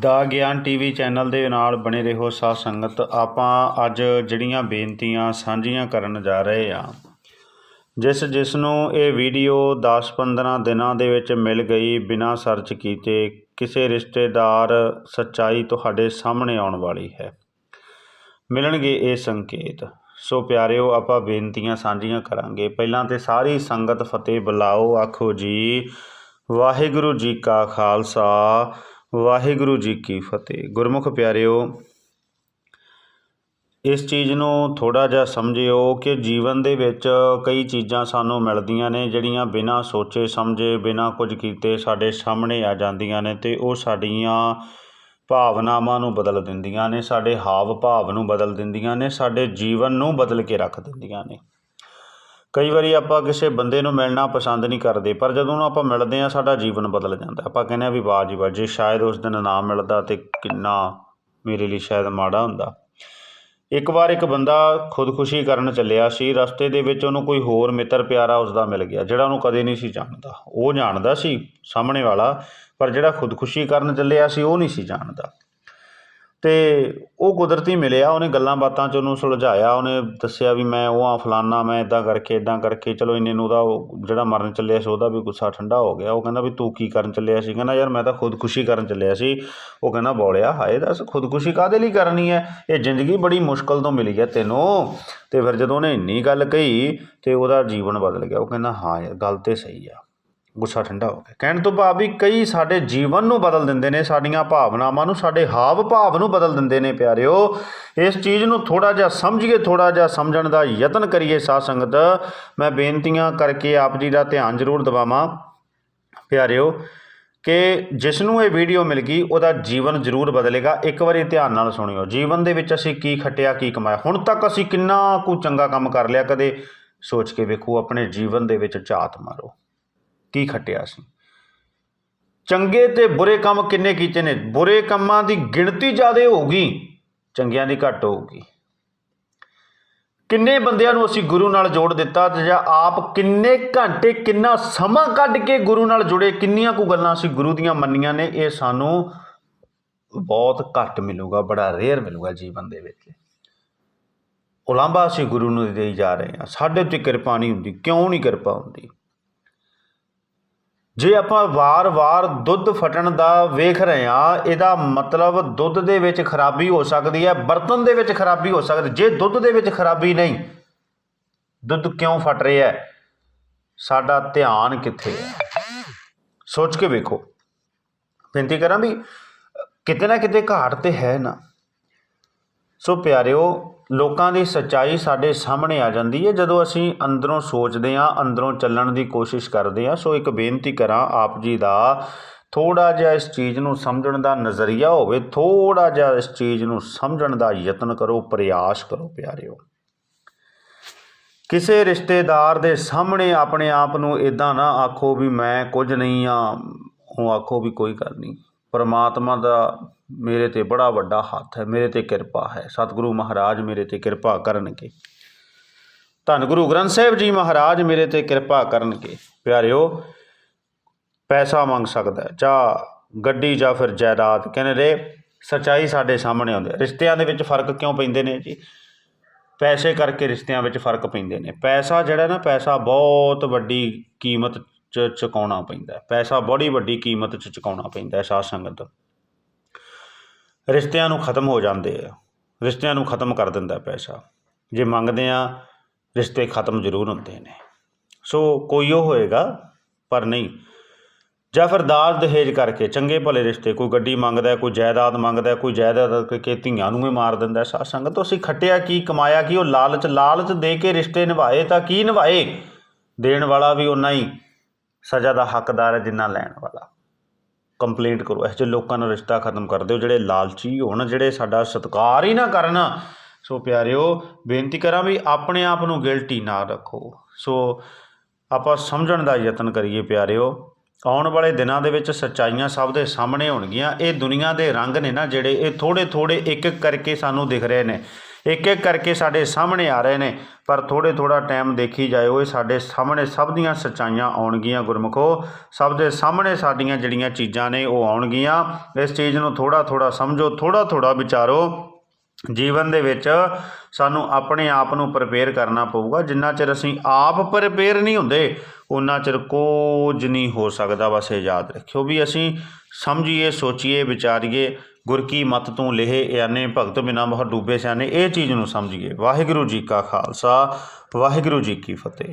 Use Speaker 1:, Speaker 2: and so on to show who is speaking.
Speaker 1: ਦਾ ਗਿਆਨ TV channel ਦੇ ਨਾਲ ਬਣੇ ਰਹੋ ਸਾਧ ਸੰਗਤ। ਆਪਾਂ ਅੱਜ ਜਿਹੜੀਆਂ ਬੇਨਤੀਆਂ ਸਾਂਝੀਆਂ ਕਰਨ ਜਾ ਰਹੇ ਆ ਜਿਸ ਜਿਸ ਨੂੰ ਇਹ ਵੀਡੀਓ 10-15 ਦਿਨਾਂ ਦੇ ਵਿੱਚ ਮਿਲ ਗਈ, ਬਿਨਾਂ ਸਰਚ ਕੀਤੇ ਕਿਸੇ ਰਿਸ਼ਤੇਦਾਰ ਸੱਚਾਈ ਤੁਹਾਡੇ ਸਾਹਮਣੇ ਆਉਣ ਵਾਲੀ ਹੈ। ਮਿਲਣਗੇ ਇਹ ਸੰਕੇਤ। ਸੋ ਪਿਆਰਿਓ, ਆਪਾਂ ਬੇਨਤੀਆਂ ਸਾਂਝੀਆਂ ਕਰਾਂਗੇ। ਪਹਿਲਾਂ ਤੇ ਸਾਰੀ ਸੰਗਤ ਫਤਿਹ ਬੁਲਾਓ, ਆਖੋ ਜੀ, ਵਾਹਿਗੁਰੂ ਜੀ ਕਾ ਖਾਲਸਾ। ਵਾਹਿਗੁਰੂ ਜੀ ਕੀ ਫਤਿਹ। ਗੁਰਮੁਖ ਪਿਆਰਿਓ, ਇਸ ਚੀਜ਼ ਨੂੰ ਥੋੜਾ ਜਿਹਾ ਸਮਝਿਓ ਕਿ ਜੀਵਨ ਦੇ ਵਿੱਚ ਕਈ ਚੀਜ਼ਾਂ ਸਾਨੂੰ ਮਿਲਦੀਆਂ ਨੇ, ਜਿਹੜੀਆਂ ਬਿਨਾਂ ਸੋਚੇ, ਸਮਝੇ, ਬਿਨਾਂ ਕੁਝ ਕੀਤੇ ਸਾਡੇ ਸਾਹਮਣੇ ਆ ਜਾਂਦੀਆਂ ਨੇ ਤੇ ਉਹ ਸਾਡੀਆਂ ਭਾਵਨਾਵਾਂ ਨੂੰ ਬਦਲ ਦਿੰਦੀਆਂ ਨੇ, ਸਾਡੇ ਹਾਵ ਭਾਵ ਨੂੰ ਬਦਲ ਦਿੰਦੀਆਂ ਨੇ, ਸਾਡੇ ਜੀਵਨ ਨੂੰ ਬਦਲ ਕੇ ਰੱਖ ਦਿੰਦੀਆਂ ਨੇ। ਕਈ ਵਾਰੀ ਆਪਾਂ ਕਿਸੇ ਬੰਦੇ ਨੂੰ ਮਿਲਣਾ ਪਸੰਦ ਨਹੀਂ ਕਰਦੇ, ਪਰ ਜਦੋਂ ਉਹਨੂੰ ਆਪਾਂ ਮਿਲਦੇ ਆ ਸਾਡਾ ਜੀਵਨ ਬਦਲ ਜਾਂਦਾ। ਆਪਾਂ ਕਹਿੰਦੇ ਆ ਵੀ ਵਾਹ ਜੀ ਵਾਹ, ਜੇ ਸ਼ਾਇਦ ਉਸ ਦਿਨ ਨਾ ਮਿਲਦਾ ਤੇ ਕਿੰਨਾ ਮੇਰੇ ਲਈ ਸ਼ਾਇਦ ਮਾੜਾ ਹੁੰਦਾ। ਇੱਕ ਵਾਰ ਇੱਕ ਬੰਦਾ ਖੁਦਕੁਸ਼ੀ ਕਰਨ ਚੱਲਿਆ ਸੀ, ਰਸਤੇ ਦੇ ਵਿੱਚ ਉਹਨੂੰ ਕੋਈ ਹੋਰ ਮਿੱਤਰ ਪਿਆਰਾ ਉਸ ਦਾ ਮਿਲ ਗਿਆ, ਜਿਹੜਾ ਉਹਨੂੰ ਕਦੇ ਨਹੀਂ ਸੀ ਜਾਣਦਾ। ਉਹ ਜਾਣਦਾ ਸੀ ਸਾਹਮਣੇ ਵਾਲਾ, ਪਰ ਜਿਹੜਾ ਖੁਦਕੁਸ਼ੀ ਕਰਨ ਚੱਲਿਆ ਸੀ, ਉਹ ਨਹੀਂ ਸੀ ਜਾਣਦਾ। ਅਤੇ ਉਹ ਕੁਦਰਤੀ ਮਿਲਿਆ, ਉਹਨੇ ਗੱਲਾਂ ਬਾਤਾਂ 'ਚ ਉਹਨੂੰ ਸੁਲਝਾਇਆ, ਉਹਨੇ ਦੱਸਿਆ ਵੀ ਮੈਂ ਉਹ ਆ, ਫਲਾਨਾ, ਮੈਂ ਇੱਦਾਂ ਕਰਕੇ ਇੱਦਾਂ ਕਰਕੇ, ਚਲੋ ਇੰਨੇ ਨੂੰ ਉਹਦਾ ਉਹ ਜਿਹੜਾ ਮਰਨ ਚੱਲਿਆ ਸੀ, ਉਹਦਾ ਵੀ ਗੁੱਸਾ ਠੰਡਾ ਹੋ ਗਿਆ। ਉਹ ਕਹਿੰਦਾ ਵੀ ਤੂੰ ਕੀ ਕਰਨ ਚੱਲਿਆ ਸੀ? ਕਹਿੰਦਾ ਯਾਰ ਮੈਂ ਤਾਂ ਖੁਦਕੁਸ਼ੀ ਕਰਨ ਚੱਲਿਆ ਸੀ। ਉਹ ਕਹਿੰਦਾ ਬੋਲਿਆ, ਹਾਏ ਦੱਸ, ਖੁਦਕੁਸ਼ੀ ਕਾਹਦੇ ਲਈ ਕਰਨੀ ਹੈ? ਇਹ ਜ਼ਿੰਦਗੀ ਬੜੀ ਮੁਸ਼ਕਲ ਤੋਂ ਮਿਲੀ ਹੈ ਤੈਨੂੰ। ਅਤੇ ਫਿਰ ਜਦੋਂ ਉਹਨੇ ਇੰਨੀ ਗੱਲ ਕਹੀ ਅਤੇ ਉਹਦਾ ਜੀਵਨ ਬਦਲ ਗਿਆ। ਉਹ ਕਹਿੰਦਾ, ਹਾਂ ਯਾਰ, ਗੱਲ ਤਾਂ ਸਹੀ ਆ। ਗੁੱਸਾ ਠੰਡਾ ਹੋ ਗਿਆ। ਕਹਿਣ ਤੋਂ ਭਾਵ ਵੀ ਕਈ ਸਾਡੇ ਜੀਵਨ ਨੂੰ ਬਦਲ ਦਿੰਦੇ ਨੇ, ਸਾਡੀਆਂ ਭਾਵਨਾਵਾਂ ਨੂੰ, ਸਾਡੇ ਹਾਵ ਭਾਵ ਨੂੰ ਬਦਲ ਦਿੰਦੇ ਨੇ ਪਿਆਰਿਓ। ਇਸ ਚੀਜ਼ ਨੂੰ ਥੋੜਾ ਜਿਹਾ ਸਮਝੀਏ ਥੋੜਾ ਜਿਹਾ ਸਮਝਣ ਦਾ ਯਤਨ ਕਰੀਏ ਸਾਧ ਸੰਗਤ। ਮੈਂ ਬੇਨਤੀਆਂ ਕਰਕੇ ਆਪ ਜੀ ਦਾ ਧਿਆਨ ਜ਼ਰੂਰ ਦਿਵਾਵਾਂ ਪਿਆਰਿਓ ਕਿ ਜਿਸ ਨੂੰ ਇਹ ਵੀਡੀਓ ਮਿਲ ਗਈ, ਉਹਦਾ ਜੀਵਨ ਜ਼ਰੂਰ ਬਦਲੇਗਾ। ਇੱਕ ਵਾਰੀ ਧਿਆਨ ਨਾਲ ਸੁਣਿਓ, ਜੀਵਨ ਦੇ ਵਿੱਚ ਅਸੀਂ ਕੀ ਖੱਟਿਆ, ਕੀ ਕਮਾਇਆ। ਹੁਣ ਤੱਕ ਅਸੀਂ ਕਿੰਨਾ ਕੁ ਚੰਗਾ ਕੰਮ ਕਰ ਲਿਆ, ਕਦੇ ਸੋਚ ਕੇ ਵੇਖੋ, ਆਪਣੇ ਜੀਵਨ ਦੇ ਵਿੱਚ ਝਾਤ ਮਾਰੋ। ਕੀ ਖੱਟਿਆ ਸੀ? ਚੰਗੇ ਤੇ ਬੁਰੇ ਕੰਮ ਕਿੰਨੇ ਕੀਤੇ ਨੇ? ਬੁਰੇ ਕੰਮਾਂ ਦੀ ਗਿਣਤੀ ਜ਼ਿਆਦਾ ਹੋਊਗੀ ਚੰਗਿਆਂ ਦੀ ਘੱਟ ਹੋਊਗੀ। ਕਿੰਨੇ ਬੰਦਿਆਂ ਨੂੰ ਅਸੀਂ ਗੁਰੂ ਨਾਲ ਜੋੜ ਦਿੱਤਾ ਤੇ ਜਾਂ ਆਪ ਕਿੰਨੇ ਘੰਟੇ, ਕਿੰਨਾ ਸਮਾਂ ਕੱਢ ਕੇ ਗੁਰੂ ਨਾਲ ਜੁੜੇ, ਕਿੰਨੀਆਂ ਕੁ ਗੱਲਾਂ ਅਸੀਂ ਗੁਰੂ ਦੀਆਂ ਮੰਨੀਆਂ ਨੇ, ਇਹ ਸਾਨੂੰ ਬਹੁਤ ਘੱਟ ਮਿਲੂਗਾ, ਬੜਾ ਰੇਅਰ ਮਿਲੂਗਾ ਜੀਵਨ ਦੇ ਵਿੱਚ। ਉਲਾਂਭਾ ਅਸੀਂ ਗੁਰੂ ਨੂੰ ਦੇਈ ਜਾ ਰਹੇ ਹਾਂ। ਸਾਡੇ ਉੱਤੇ ਕਿਰਪਾ ਨਹੀਂ ਹੁੰਦੀ, ਕਿਉਂ ਨਹੀਂ ਕਿਰਪਾ ਹੁੰਦੀ? ਜੇ ਆਪਾਂ ਵਾਰ-ਵਾਰ ਦੁੱਧ ਫਟਣ ਦਾ ਵੇਖ ਰਹੇ ਹਾਂ, ਇਹਦਾ ਮਤਲਬ ਦੁੱਧ ਦੇ ਵਿੱਚ ਖਰਾਬੀ ਹੋ ਸਕਦੀ ਹੈ, ਬਰਤਨ ਦੇ ਵਿੱਚ ਖਰਾਬੀ ਹੋ ਸਕਦੀ ਜੇ ਦੁੱਧ ਦੇ ਵਿੱਚ ਖਰਾਬੀ ਨਹੀਂ, ਦੁੱਧ ਕਿਉਂ ਫਟ ਰਿਹਾ ਹੈ? ਸਾਡਾ ਧਿਆਨ ਕਿੱਥੇ ਹੈ? ਸੋਚ ਕੇ ਵੇਖੋ। ਬੇਨਤੀ ਕਰਾਂ ਵੀ ਕਿਤੇ ਨਾ ਕਿਤੇ ਘਾਟ ਤੇ ਹੈ ਨਾ। ਸੋ ਪਿਆਰਿਓ, ਲੋਕਾਂ ਦੀ ਸੱਚਾਈ ਸਾਡੇ ਸਾਹਮਣੇ ਆ ਜਾਂਦੀ ਹੈ ਜਦੋਂ ਅਸੀਂ ਅੰਦਰੋਂ ਸੋਚਦੇ ਹਾਂ ਅੰਦਰੋਂ ਚੱਲਣ ਦੀ ਕੋਸ਼ਿਸ਼ ਕਰਦੇ ਹਾਂ ਸੋ ਇੱਕ ਬੇਨਤੀ ਕਰਾਂ ਆਪ ਜੀ ਦਾ ਥੋੜਾ ਜਿਹਾ ਇਸ ਚੀਜ਼ ਨੂੰ ਸਮਝਣ ਦਾ ਨਜ਼ਰੀਆ ਹੋਵੇ ਥੋੜਾ ਜਿਹਾ ਇਸ ਚੀਜ਼ ਨੂੰ ਸਮਝਣ ਦਾ ਯਤਨ ਕਰੋ, ਪ੍ਰਯਾਸ ਕਰੋ ਪਿਆਰਿਓ। ਕਿਸੇ ਰਿਸ਼ਤੇਦਾਰ ਦੇ ਸਾਹਮਣੇ ਆਪਣੇ ਆਪ ਨੂੰ ਇਦਾਂ ਨਾ ਆਖੋ ਵੀ ਮੈਂ ਕੁਝ ਨਹੀਂ ਆ, ਉਹ ਆਖੋ ਵੀ ਕੋਈ ਗੱਲ ਨਹੀਂ। ਪਰਮਾਤਮਾ ਦਾ ਮੇਰੇ ਤੇ ਬੜਾ ਵੱਡਾ ਹੱਥ ਹੈ ਮੇਰੇ ਤੇ ਕਿਰਪਾ ਹੈ। ਸਤਿਗੁਰੂ ਮਹਾਰਾਜ ਮੇਰੇ ਤੇ ਕਿਰਪਾ ਕਰਨਗੇ। ਧੰਨ ਗੁਰੂ ਗ੍ਰੰਥ ਸਾਹਿਬ ਜੀ ਮਹਾਰਾਜ ਮੇਰੇ ਤੇ ਕਿਰਪਾ ਕਰਨਗੇ। ਪਿਆਰਿਓ ਪੈਸਾ ਮੰਗ ਸਕਦਾ ਹੈ, ਜਾਂ ਗੱਡੀ ਜਾਂ ਫਿਰ ਜਾਇਦਾਦ ਕਹਿੰਦੇ ਨੇ ਸਚਾਈ ਸਾਡੇ ਸਾਹਮਣੇ ਆਉਂਦੀ ਹੈ। ਰਿਸ਼ਤਿਆਂ ਦੇ ਵਿੱਚ ਫ਼ਰਕ ਕਿਉਂ ਪੈਂਦੇ ਨੇ ਜੀ? ਪੈਸੇ ਕਰਕੇ ਰਿਸ਼ਤਿਆਂ ਵਿੱਚ ਫ਼ਰਕ ਪੈਂਦੇ ਨੇ। ਪੈਸਾ ਜਿਹੜਾ ਨਾ ਪੈਸਾ ਬਹੁਤ ਵੱਡੀ ਕੀਮਤ ਚ ਚੁਕਾਉਣਾ ਪੈਂਦਾ ਹੈ। ਪੈਸਾ ਬੜੀ ਵੱਡੀ ਕੀਮਤ ਚ ਚੁਕਾਉਣਾ ਪੈਂਦਾ ਹੈ ਸਾਧ ਸੰਗਤ। ਰਿਸ਼ਤਿਆਂ ਨੂੰ ਖਤਮ ਹੋ ਜਾਂਦੇ ਆ। ਰਿਸ਼ਤਿਆਂ ਨੂੰ ਖਤਮ ਕਰ ਦਿੰਦਾ ਪੈਸਾ। ਜੇ ਮੰਗਦੇ ਆ ਰਿਸ਼ਤੇ ਖਤਮ ਜ਼ਰੂਰ ਹੁੰਦੇ ਨੇ। ਸੋ ਕੋਈ ਉਹ ਹੋਏਗਾ, ਪਰ ਨਹੀਂ। ਜਾਂ ਫਿਰ ਦਾਜ ਦਹੇਜ ਕਰਕੇ ਚੰਗੇ ਭਲੇ ਰਿਸ਼ਤੇ, ਕੋਈ ਗੱਡੀ ਮੰਗਦਾ ਕੋਈ ਜਾਇਦਾਦ ਮੰਗਦਾ ਕੋਈ ਜਾਇਦਾਦ ਕਰਕੇ ਧੀਆਂ ਨੂੰ ਵੀ ਮਾਰ ਦਿੰਦਾ ਹੈ। ਸਾਧ ਸੰਗਤ, ਅਸੀਂ ਖੱਟਿਆ ਕੀ, ਕਮਾਇਆ ਕੀ, ਉਹ ਲਾਲਚ ਲਾਲਚ ਦੇ ਕੇ ਰਿਸ਼ਤੇ ਨਿਭਾਏ ਤਾਂ ਕੀ ਨਿਭਾਏ? ਦੇਣ ਵਾਲਾ ਵੀ ਉਨਾ ਹੀ। ਸਜ਼ਾ ਦਾ ਹੱਕਦਾਰ ਹੈ ਜਿੰਨਾ ਲੈਣ ਵਾਲਾ। ਕੰਪਲੇਂਟ ਕਰੋ, ਇਹੋ ਜਿਹੇ ਲੋਕਾਂ ਨਾਲ ਰਿਸ਼ਤਾ ਖਤਮ ਕਰ ਦਿਓ, ਜਿਹੜੇ ਲਾਲਚੀ ਹੋਣ, ਜਿਹੜੇ ਸਾਡਾ ਸਤਿਕਾਰ ਹੀ ਨਾ ਕਰਨ। ਸੋ ਪਿਆਰਿਓ, ਬੇਨਤੀ ਕਰਾਂ ਵੀ ਆਪਣੇ ਆਪ ਨੂੰ ਗਿਲਟੀ ਨਾ ਰੱਖੋ। ਸੋ ਆਪਾਂ ਸਮਝਣ ਦਾ ਯਤਨ ਕਰੀਏ ਪਿਆਰਿਓ, ਆਉਣ ਵਾਲੇ ਦਿਨਾਂ ਦੇ ਵਿੱਚ ਸੱਚਾਈਆਂ ਸਭ ਦੇ ਸਾਹਮਣੇ ਹੋਣਗੀਆਂ। ਇਹ ਦੁਨੀਆ ਦੇ ਰੰਗ ਨੇ ਨਾ, ਜਿਹੜੇ ਇਹ ਥੋੜੇ ਥੋੜੇ ਇੱਕ ਇੱਕ ਕਰਕੇ ਸਾਨੂੰ ਦਿਖ ਰਹੇ ਨੇ। ਇੱਕ ਇੱਕ ਕਰਕੇ ਸਾਡੇ ਸਾਹਮਣੇ ਆ ਰਹੇ ਨੇ, ਪਰ ਥੋੜੇ ਥੋੜਾ ਟਾਈਮ ਦੇਖੀ ਜਾਇਓ, ਇਹ ਸਾਡੇ ਸਾਹਮਣੇ ਸਭ ਦੀਆਂ ਸੱਚਾਈਆਂ ਆਉਣਗੀਆਂ ਗੁਰਮਖੋ। ਸਭ ਦੇ ਸਾਹਮਣੇ ਸਾਡੀਆਂ ਜਿਹੜੀਆਂ ਚੀਜ਼ਾਂ ਨੇ, ਉਹ ਆਉਣਗੀਆਂ। ਇਸ ਚੀਜ਼ ਨੂੰ ਥੋੜਾ ਥੋੜਾ ਸਮਝੋ ਥੋੜਾ ਥੋੜਾ ਵਿਚਾਰੋ। ਜੀਵਨ ਦੇ ਵਿੱਚ ਸਾਨੂੰ ਆਪਣੇ ਆਪ ਨੂੰ ਪ੍ਰਪੇਅਰ ਕਰਨਾ ਪਊਗਾ। ਜਿੰਨਾ ਚਿਰ ਅਸੀਂ ਆਪ ਪ੍ਰਪੇਅਰ ਨਹੀਂ ਹੁੰਦੇ ਉਨਾ ਚਿਰ ਕੁਝ ਨਹੀਂ ਹੋ ਸਕਦਾ। ਬਸ ਇਹ ਯਾਦ ਰੱਖਿਓ ਵੀ ਅਸੀਂ ਸਮਝੀਏ, ਸੋਚੀਏ, ਵਿਚਾਰੀਏ। ਗੁਰ ਕੀ ਮਤ ਤੂੰ ਲਿਹੇ ਇਆਨੇ ਭਗਤ ਬਿਨਾ ਮਹ ਡੂਬੇ ਸਿਆਨੇ ਇਹ ਚੀਜ਼ ਨੂੰ ਸਮਝੀਏ। ਵਾਹਿਗੁਰੂ ਜੀ ਕਾ ਖਾਲਸਾ, ਵਾਹਿਗੁਰੂ ਜੀ ਕੀ ਫਤਿਹ।